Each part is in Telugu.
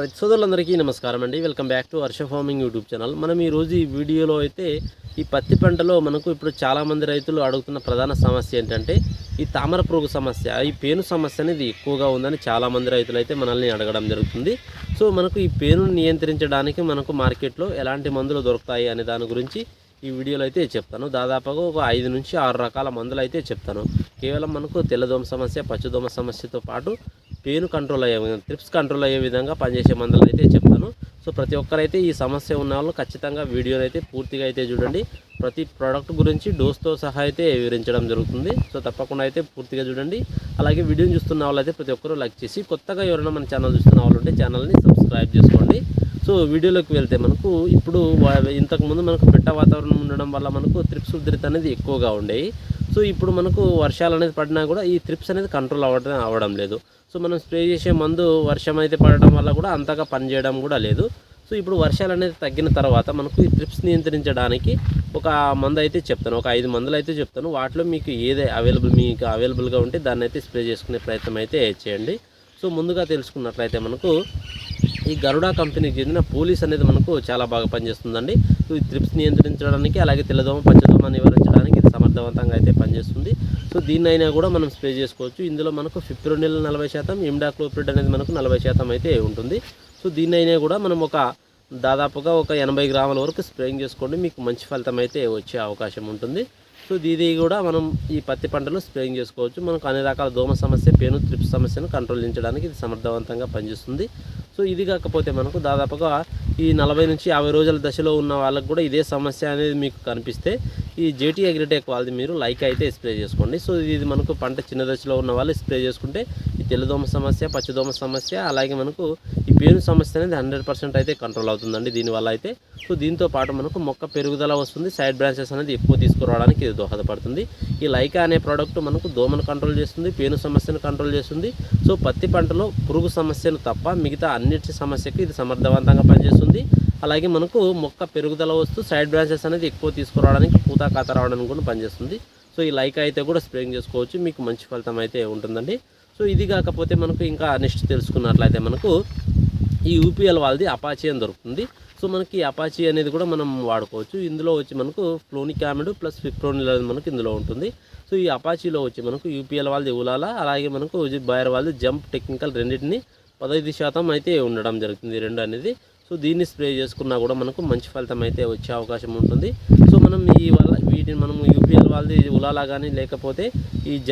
రైతు సోదరులందరికీ నమస్కారం అండి. Welcome back to Harsha farming YouTube channel. మనం ఈరోజు ఈ వీడియోలో అయితే ఈ పత్తి పంటలో మనకు ఇప్పుడు చాలామంది రైతులు అడుగుతున్న ప్రధాన సమస్య ఏంటంటే ఈ తామర పురుగు సమస్య ఈ పేను సమస్య అనేది ఎక్కువగా ఉందని చాలామంది రైతులు అయితే మనల్ని అడగడం జరుగుతుంది. సో మనకు ఈ పేనును నియంత్రించడానికి మనకు మార్కెట్లో ఎలాంటి మందులు దొరుకుతాయి అనే దాని గురించి ఈ వీడియోలో అయితే చెప్తాను. దాదాపుగా ఒక ఐదు నుంచి ఆరు రకాల మందులు అయితే చెప్తాను. కేవలం మనకు తెల్లదోమ సమస్య పచ్చదోమ సమస్యతో పాటు పెయిన్ కంట్రోల్ అయ్యే విధంగా ట్రిప్స్ కంట్రోల్ అయ్యే విధంగా పనిచేసే మందులు అయితే చెప్తాను. సో ప్రతి ఒక్కరైతే ఈ సమస్య ఉన్న వాళ్ళు ఖచ్చితంగా వీడియోని అయితే పూర్తిగా అయితే చూడండి. ప్రతి ప్రోడక్ట్ గురించి డోస్తో సహా అయితే వివరించడం జరుగుతుంది. సో తప్పకుండా అయితే పూర్తిగా చూడండి. అలాగే వీడియోని చూస్తున్న వాళ్ళైతే ప్రతి ఒక్కరూ లైక్ చేసి కొత్తగా ఎవరైనా మన ఛానల్ చూస్తున్న వాళ్ళు ఉంటే ఛానల్ని సబ్స్క్రైబ్ చేసుకోండి. సో వీడియోలోకి వెళ్తే మనకు ఇప్పుడు ఇంతకుముందు మనకు పెట్ట వాతావరణం ఉండడం వల్ల మనకు త్రిప్స్ ఉధృతి అనేది ఎక్కువగా ఉండేవి సో ఇప్పుడు మనకు వర్షాలు అనేది పడినా కూడా ఈ త్రిప్స్ అనేది కంట్రోల్ అవ్వడం అవ్వడం లేదు. సో మనం స్ప్రే చేసే మందు వర్షం అయితే పడడం వల్ల కూడా అంతగా పనిచేయడం కూడా లేదు. సో ఇప్పుడు వర్షాలు అనేది తగ్గిన తర్వాత మనకు ఈ ట్రిప్స్ నియంత్రించడానికి ఒక మందు అయితే చెప్తాను. ఒక ఐదు మందులు అయితే చెప్తాను. వాటిలో మీకు ఏదే అవైలబుల్ మీకు అవైలబుల్గా ఉంటే దాన్ని అయితే స్ప్రే చేసుకునే ప్రయత్నం అయితే చేయండి. సో ముందుగా తెలుసుకున్నట్లయితే మనకు ఈ గరుడా కంపెనీకి చెందిన పోలీస్ అనేది మనకు చాలా బాగా పనిచేస్తుందండి. సో ఈ త్రిప్స్ నియంత్రించడానికి అలాగే తెల్లదోమ పచ్చదోమ నివారించడానికి సమర్థవంతంగా అయితే పనిచేస్తుంది. సో దీన్నైనా కూడా మనం స్ప్రే చేసుకోవచ్చు. ఇందులో మనకు ఫిప్రోనిల్ నలభై శాతం ఇమ్డాక్లోప్రిడ్ అనేది మనకు నలభై శాతం అయితే ఉంటుంది. సో దీన్నైనా కూడా మనం ఒక దాదాపుగా ఒక ఎనభై గ్రాముల వరకు స్ప్రేయింగ్ చేసుకోండి. మీకు మంచి ఫలితం అయితే వచ్చే అవకాశం ఉంటుంది. సో ఇది కూడా మనం ఈ పత్తి పంటలో స్ప్రేయింగ్ చేసుకోవచ్చు. మనకు అన్ని రకాల దోమ సమస్య పేను త్రిప్స్ సమస్యను కంట్రోలించడానికి ఇది సమర్థవంతంగా పనిచేస్తుంది. సో ఇది కాకపోతే మనకు దాదాపుగా ఈ నలభై నుంచి యాభై రోజుల దశలో ఉన్న వాళ్ళకు కూడా ఇదే సమస్య అనేది మీకు కనిపిస్తే ఈ జేటీ అగ్రిటెక్ వాళ్ళది మీరు లైక్ అయితే స్ప్రే చేసుకోండి. సో ఇది మనకు పంట చిన్న దశలో ఉన్న వాళ్ళు స్ప్రే చేసుకుంటే తెల్లదోమ సమస్య పచ్చదోమ సమస్య అలాగే మనకు ఈ పేను సమస్య అనేది హండ్రెడ్ పర్సెంట్ అయితే కంట్రోల్ అవుతుందండి దీనివల్ల అయితే. సో దీంతో పాటు మనకు మొక్క పెరుగుదల వస్తుంది సైడ్ బ్రాంచెస్ అనేది ఎక్కువ తీసుకురావడానికి ఇది దోహదపడుతుంది. ఈ లైకా అనే ప్రోడక్ట్ మనకు దోమను కంట్రోల్ చేస్తుంది పేను సమస్యను కంట్రోల్ చేస్తుంది. సో పత్తి పంటలో పురుగు సమస్యను తప్ప మిగతా అన్నిటి సమస్యకు ఇది సమర్థవంతంగా పనిచేస్తుంది. అలాగే మనకు మొక్క పెరుగుదల వస్తూ సైడ్ బ్రాంచెస్ అనేది ఎక్కువ తీసుకురావడానికి పూత కాత రావడానికి కూడా పనిచేస్తుంది. సో ఈ లైకా అయితే కూడా స్ప్రేయింగ్ చేసుకోవచ్చు మీకు మంచి ఫలితం అయితే ఉంటుందండి. సో ఇది కాకపోతే మనకు ఇంకా నెక్స్ట్ తెలుసుకున్నట్లయితే మనకు ఈ యూపీఎల్ వాళ్ళది అపాచీ అని దొరుకుతుంది. సో మనకి అపాచీ అనేది కూడా మనం వాడుకోవచ్చు. ఇందులో వచ్చి మనకు ఫ్లోనిక్ యామిడ్ ప్లస్ ఫిప్రోనిల్ అనేది మనకు ఇందులో ఉంటుంది. సో ఈ అపాచీలో వచ్చి మనకు యూపీఎల్ వాళ్ళది ఉలాల అలాగే మనకు బయర్ వాళ్ళది జంప్ టెక్నికల్ రెండింటిని పదహైదు శాతం అయితే ఉండడం జరుగుతుంది రెండు అనేది. సో దీన్ని స్ప్రే చేసుకున్నా కూడా మనకు మంచి ఫలితం అయితే వచ్చే అవకాశం ఉంటుంది. సో మనం ఈ వల్ల వీటిని మనం యూపీఎల్ వాళ్ళది ఉలాలా కానీ లేకపోతే ఈ జ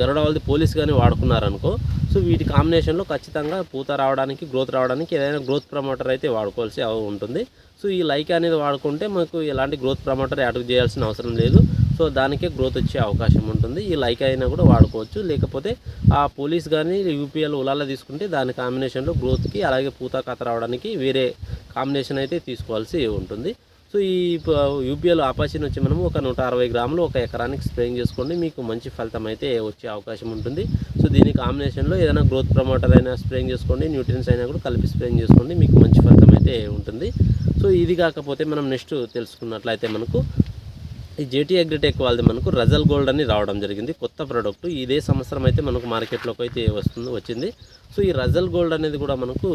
గరుడ వాళ్ళది పోలీస్ కానీ వాడుకున్నారనుకో సో వీటి కాంబినేషన్లో ఖచ్చితంగా పూత రావడానికి గ్రోత్ రావడానికి ఏదైనా గ్రోత్ ప్రమోటర్ అయితే వాడుకోవాల్సి ఉంటుంది. సో ఈ లైక్ అనేది వాడుకుంటే మనకు ఎలాంటి గ్రోత్ ప్రమోటర్ యాడ్ చేయాల్సిన అవసరం లేదు. సో దానికే గ్రోత్ వచ్చే అవకాశం ఉంటుంది. ఈ లైక్ అయినా కూడా వాడుకోవచ్చు. లేకపోతే ఆ పోలీస్ కానీ యూపీఎల్ ఉలాల తీసుకుంటే దాని కాంబినేషన్లో గ్రోత్కి అలాగే పూత కథ రావడానికి వేరే కాంబినేషన్ అయితే తీసుకోవాల్సి ఉంటుంది. సో ఈ యూపీఎల్ ఆపాచిని వచ్చి మనము ఒక నూట అరవై గ్రాములు ఒక ఎకరానికి స్ప్రేయింగ్ చేసుకోండి. మీకు మంచి ఫలితం అయితే వచ్చే అవకాశం ఉంటుంది. సో దీని కాంబినేషన్లో ఏదైనా గ్రోత్ ప్రమోటర్ అయినా స్ప్రేయింగ్ చేసుకోండి. న్యూట్రియన్స్ అయినా కూడా కలిపి స్ప్రేయింగ్ చేసుకోండి. మీకు మంచి ఫలితం అయితే ఉంటుంది. సో ఇది కాకపోతే మనం నెక్స్ట్ తెలుసుకున్నట్లయితే మనకు ఈ జేటీ అగ్రిటెక్ వాళ్ళది మనకు రజల్ గోల్డ్ అని రావడం జరిగింది. కొత్త ప్రోడక్ట్ ఇదే సంవత్సరం అయితే మనకు మార్కెట్లోకి అయితే వస్తుంది వచ్చింది. సో ఈ రజల్ గోల్డ్ అనేది కూడా మనకు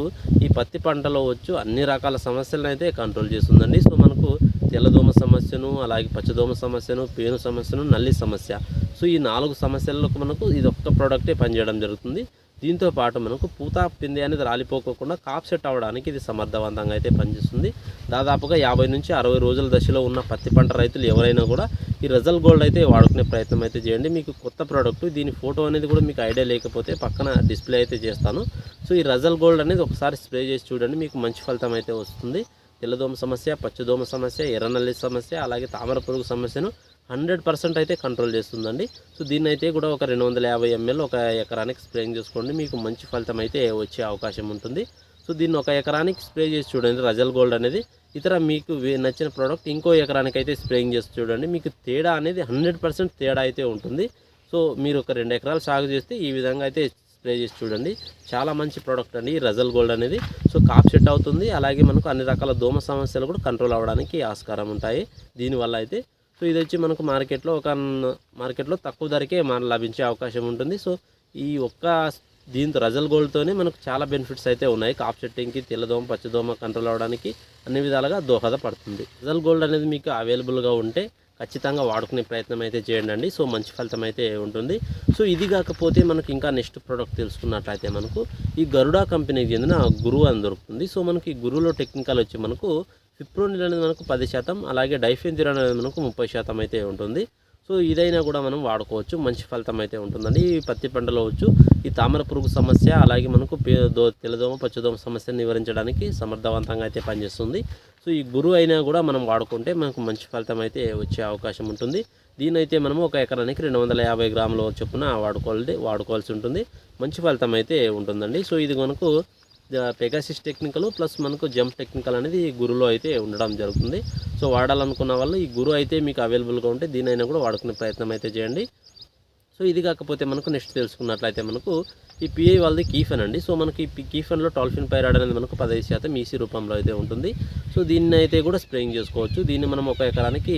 ఈ పత్తి పంటలో వచ్చు అన్ని రకాల సమస్యలను అయితే కంట్రోల్ చేస్తుందండి. సో మనకు తెల్లదోమ సమస్యను అలాగే పచ్చదోమ సమస్యను పేను సమస్యను నల్లి సమస్య. సో ఈ నాలుగు సమస్యలకు మనకు ఇది ఒక్క ప్రోడక్టే పనిచేయడం జరుగుతుంది. దీంతో పాటు మనకు పూత పిందె అనేది రాలిపోకోకుండా కాప్ సెట్ అవ్వడానికి ఇది సమర్థవంతంగా అయితే పనిచేస్తుంది. దాదాపుగా యాభై నుంచి అరవై రోజుల దశలో ఉన్న పత్తి పంట రైతులు ఎవరైనా కూడా ఈ రిజల్ గోల్డ్ అయితే వాడుకునే ప్రయత్నం అయితే చేయండి. మీకు కొత్త ప్రోడక్ట్ దీని ఫోటో అనేది కూడా మీకు ఐడియా లేకపోతే పక్కన డిస్ప్లే అయితే చేస్తాను. సో ఈ రజల్ గోల్డ్ అనేది ఒకసారి స్ప్రే చేసి చూడండి మీకు మంచి ఫలితం అయితే వస్తుంది. తెల్లదోమ సమస్య పచ్చదోమ సమస్య ఎర్రనల్లి సమస్య అలాగే తామర పురుగు సమస్యను హండ్రెడ్ పర్సెంట్ అయితే కంట్రోల్ చేస్తుందండి. సో దీన్ని అయితే కూడా ఒక రెండు వందల యాభై ఎంఎల్ ఒక ఎకరానికి స్ప్రేయింగ్ చేసుకోండి. మీకు మంచి ఫలితం అయితే వచ్చే అవకాశం ఉంటుంది. సో దీన్ని ఒక ఎకరానికి స్ప్రే చేసి చూడండి. రజల్ గోల్డ్ అనేది ఇతర మీకు వే- నచ్చిన ప్రోడక్ట్ ఇంకో ఎకరానికి అయితే స్ప్రేయింగ్ చేసి చూడండి. మీకు తేడా అనేది హండ్రెడ్ పర్సెంట్ తేడా అయితే ఉంటుంది. సో మీరు ఒక రెండు ఎకరాలు సాగు చేస్తే ఈ విధంగా అయితే స్ప్రే చేసి చూడండి. చాలా మంచి ప్రోడక్ట్ అండి ఈ రజల్ గోల్డ్ అనేది. సో కాప్ సెట్ అవుతుంది. అలాగే మనకు అన్ని రకాల దోమ సమస్యలు కూడా కంట్రోల్ అవ్వడానికి ఆస్కారం ఉంటాయి. దీనివల్ల అయితే సో ఇది వచ్చి మనకు మార్కెట్లో ఒక మార్కెట్లో తక్కువ ధరకే మన లభించే అవకాశం ఉంటుంది. సో ఈ ఒక్క దీంతో రజల్ గోల్డ్తోనే మనకు చాలా బెనిఫిట్స్ అయితే ఉన్నాయి. కాప్ సెట్టింగ్కి తెల్లదోమ పచ్చదోమ కంట్రోల్ అవ్వడానికి అన్ని విధాలుగా దోహదపడుతుంది. రజల్ గోల్డ్ అనేది మీకు అవైలబుల్గా ఉంటే ఖచ్చితంగా వాడుకునే ప్రయత్నం అయితే చేయండి అండి. సో మంచి ఫలితం అయితే ఉంటుంది. సో ఇది కాకపోతే మనకు ఇంకా నెక్స్ట్ ప్రోడక్ట్ తెలుసుకున్నట్లయితే మనకు ఈ గరుడా కంపెనీకి చెందిన గురువు అని దొరుకుతుంది. సో మనకి ఈ గురువులో టెక్నికల్ వచ్చి మనకు ఫిప్రోనిల్ అనేది మనకు పది శాతం అలాగే డైఫెన్జిర్ అనేది మనకు ముప్పై శాతం అయితే ఉంటుంది. సో ఇదైనా కూడా మనం వాడుకోవచ్చు మంచి ఫలితం అయితే ఉంటుందండి. ఈ పత్తి పంటలో వచ్చు ఈ తామర పురుగు సమస్య అలాగే మనకు దో తెల్లదోమ పచ్చదోమ సమస్యను నివారించడానికి సమర్థవంతంగా అయితే పనిచేస్తుంది. సో ఈ గురువు అయినా కూడా మనం వాడుకుంటే మనకు మంచి ఫలితం అయితే వచ్చే అవకాశం ఉంటుంది. దీనైతే మనము ఒక ఎకరానికి రెండు వందల యాభై గ్రాముల చొప్పున వాడుకోవాలి వాడుకోవాల్సి ఉంటుంది. మంచి ఫలితం అయితే ఉంటుందండి. సో ఇది మనకు పెగాసిస్ టెక్నికల్ ప్లస్ మనకు జంప్ టెక్నికల్ అనేది ఈ గురులో అయితే ఉండడం జరుగుతుంది. సో వాడాలనుకున్న వాళ్ళు ఈ గురు అయితే మీకు అవైలబుల్గా ఉంటే దీనైనా కూడా వాడుకునే ప్రయత్నం అయితే చేయండి. సో ఇది కాకపోతే మనకు నెక్స్ట్ తెలుసుకున్నట్లయితే మనకు ఈ పిఐ వాళ్ళది కీఫెన్ అండి. సో మనకి ఈ కీఫెన్లో టాల్ఫిన్ పైరాడ్ అనేది మనకు పదహైదు శాతం ఈసీ రూపంలో అయితే ఉంటుంది. సో దీన్ని అయితే కూడా స్ప్రేయింగ్ చేసుకోవచ్చు. దీన్ని మనం ఒక ఎకరానికి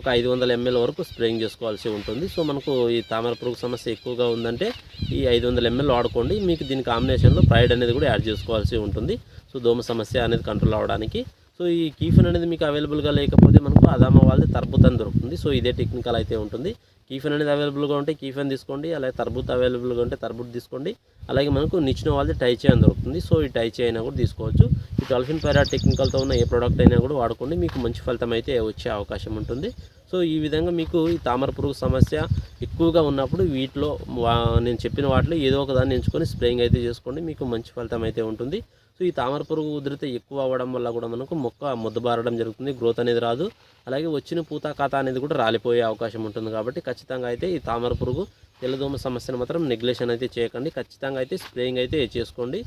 ఒక ఐదు వందల ఎంఎల్ వరకు స్ప్రేయింగ్ చేసుకోవాల్సి ఉంటుంది. సో మనకు ఈ తామర పురుగు సమస్య ఎక్కువగా ఉందంటే ఈ ఐదు వందల ఎంఎల్ వాడుకోండి. మీకు దీని కాంబినేషన్లో ప్రైడ్ అనేది కూడా యాడ్ చేసుకోవాల్సి ఉంటుంది. సో దోమ సమస్య అనేది కంట్రోల్ అవ్వడానికి. సో ఈ కీఫెన్ అనేది మీకు అవైలబుల్గా లేకపోతే మనకు అదామ వాళ్ళది తర్బూత్ అని దొరుకుతుంది. సో ఇదే టెక్నికల్ అయితే ఉంటుంది. కీఫెన్ అనేది అవైలబుల్గా ఉంటే కీఫెన్ తీసుకోండి అలాగే తర్బూత్ అవైలబుల్గా ఉంటే తర్బూత్ తీసుకోండి. అలాగే మనకు నిచ్చిన వాళ్ళది టైచే అని దొరుకుతుంది. సో ఈ టైచే అయినా కూడా తీసుకోవచ్చు. ఈ డల్ఫిన్ పైరా టెక్నికల్తో ఉన్న ఏ ప్రోడక్ట్ అయినా కూడా వాడుకోండి. మీకు మంచి ఫలితం అయితే వచ్చే అవకాశం ఉంటుంది. సో ఈ విధంగా మీకు ఈ తామర పురుగు సమస్య ఎక్కువగా ఉన్నప్పుడు వీటిలో వా- నేను చెప్పిన వాటిలో ఏదో ఒక దాన్ని ఎంచుకొని స్ప్రేయింగ్ అయితే చేసుకోండి. మీకు మంచి ఫలితం అయితే ఉంటుంది. సో ఈ తామర పురుగు ఉధృతి ఎక్కువ అవ్వడం వల్ల కూడా మనకు మొక్క ముద్దబారడం జరుగుతుంది గ్రోత్ అనేది రాదు. అలాగే వచ్చిన పూత ఖాతా అనేది కూడా రాలిపోయే అవకాశం ఉంటుంది కాబట్టి ఖచ్చితంగా అయితే ఈ తామర పురుగు తెల్లదోమ సమస్యను మాత్రం నెగ్లెషన్ అయితే చేయకండి. ఖచ్చితంగా అయితే స్ప్రేయింగ్ అయితే చేసుకోండి.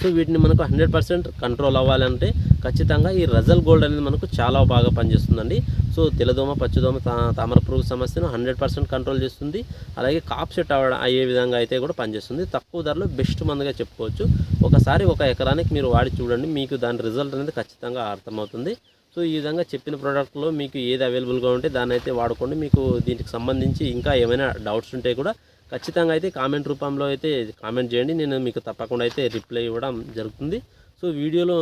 సో వీటిని మనకు హండ్రెడ్ పర్సెంట్ కంట్రోల్ అవ్వాలంటే ఖచ్చితంగా ఈ రజల్ గోల్డ్ అనేది మనకు చాలా బాగా పనిచేస్తుందండి. సో తెల్లదోమ పచ్చదోమ తామర పురుగు సమస్యను హండ్రెడ్ పర్సెంట్ కంట్రోల్ చేస్తుంది. అలాగే కాప్ సెట్ అవ్వడం అయ్యే విధంగా అయితే కూడా పనిచేస్తుంది. తక్కువ ధరలో బెస్ట్ మందుగా చెప్పుకోవచ్చు. ఒకసారి ఒక ఎకరానికి మీరు వాడి చూడండి మీకు దాని రిజల్ట్ అనేది ఖచ్చితంగా అర్థమవుతుంది. సో ఈ విధంగా చెప్పిన ప్రోడక్ట్లో మీకు ఏది అవైలబుల్గా ఉంటే దాన్ని అయితే వాడుకోండి. మీకు దీనికి సంబంధించి ఇంకా ఏమైనా డౌట్స్ ఉంటే కూడా ఖచ్చితంగా అయితే కామెంట్ రూపంలో అయితే కామెంట్ చేయండి. నేను మీకు తప్పకుండా అయితే రిప్లై ఇవ్వడం జరుగుతుంది. సో వీడియోలో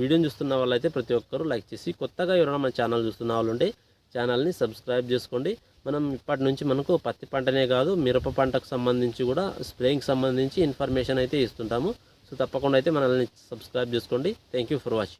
వీడియోని చూస్తున్న వాళ్ళైతే ప్రతి ఒక్కరూ లైక్ చేసి కొత్తగా ఎవరైనా మన ఛానల్ చూస్తున్న వాళ్ళు ఉంటే ఛానల్ని సబ్స్క్రైబ్ చేసుకోండి. మనం ఇప్పటి నుంచి మనకు పత్తి పంటనే కాదు మిరప పంటకు సంబంధించి కూడా స్ప్రేయింగ్ సంబంధించి ఇన్ఫర్మేషన్ అయితే ఇస్తుంటాము. సో తప్పకుండా అయితే మనల్ని సబ్స్క్రైబ్ చేసుకోండి. Thank you for watching.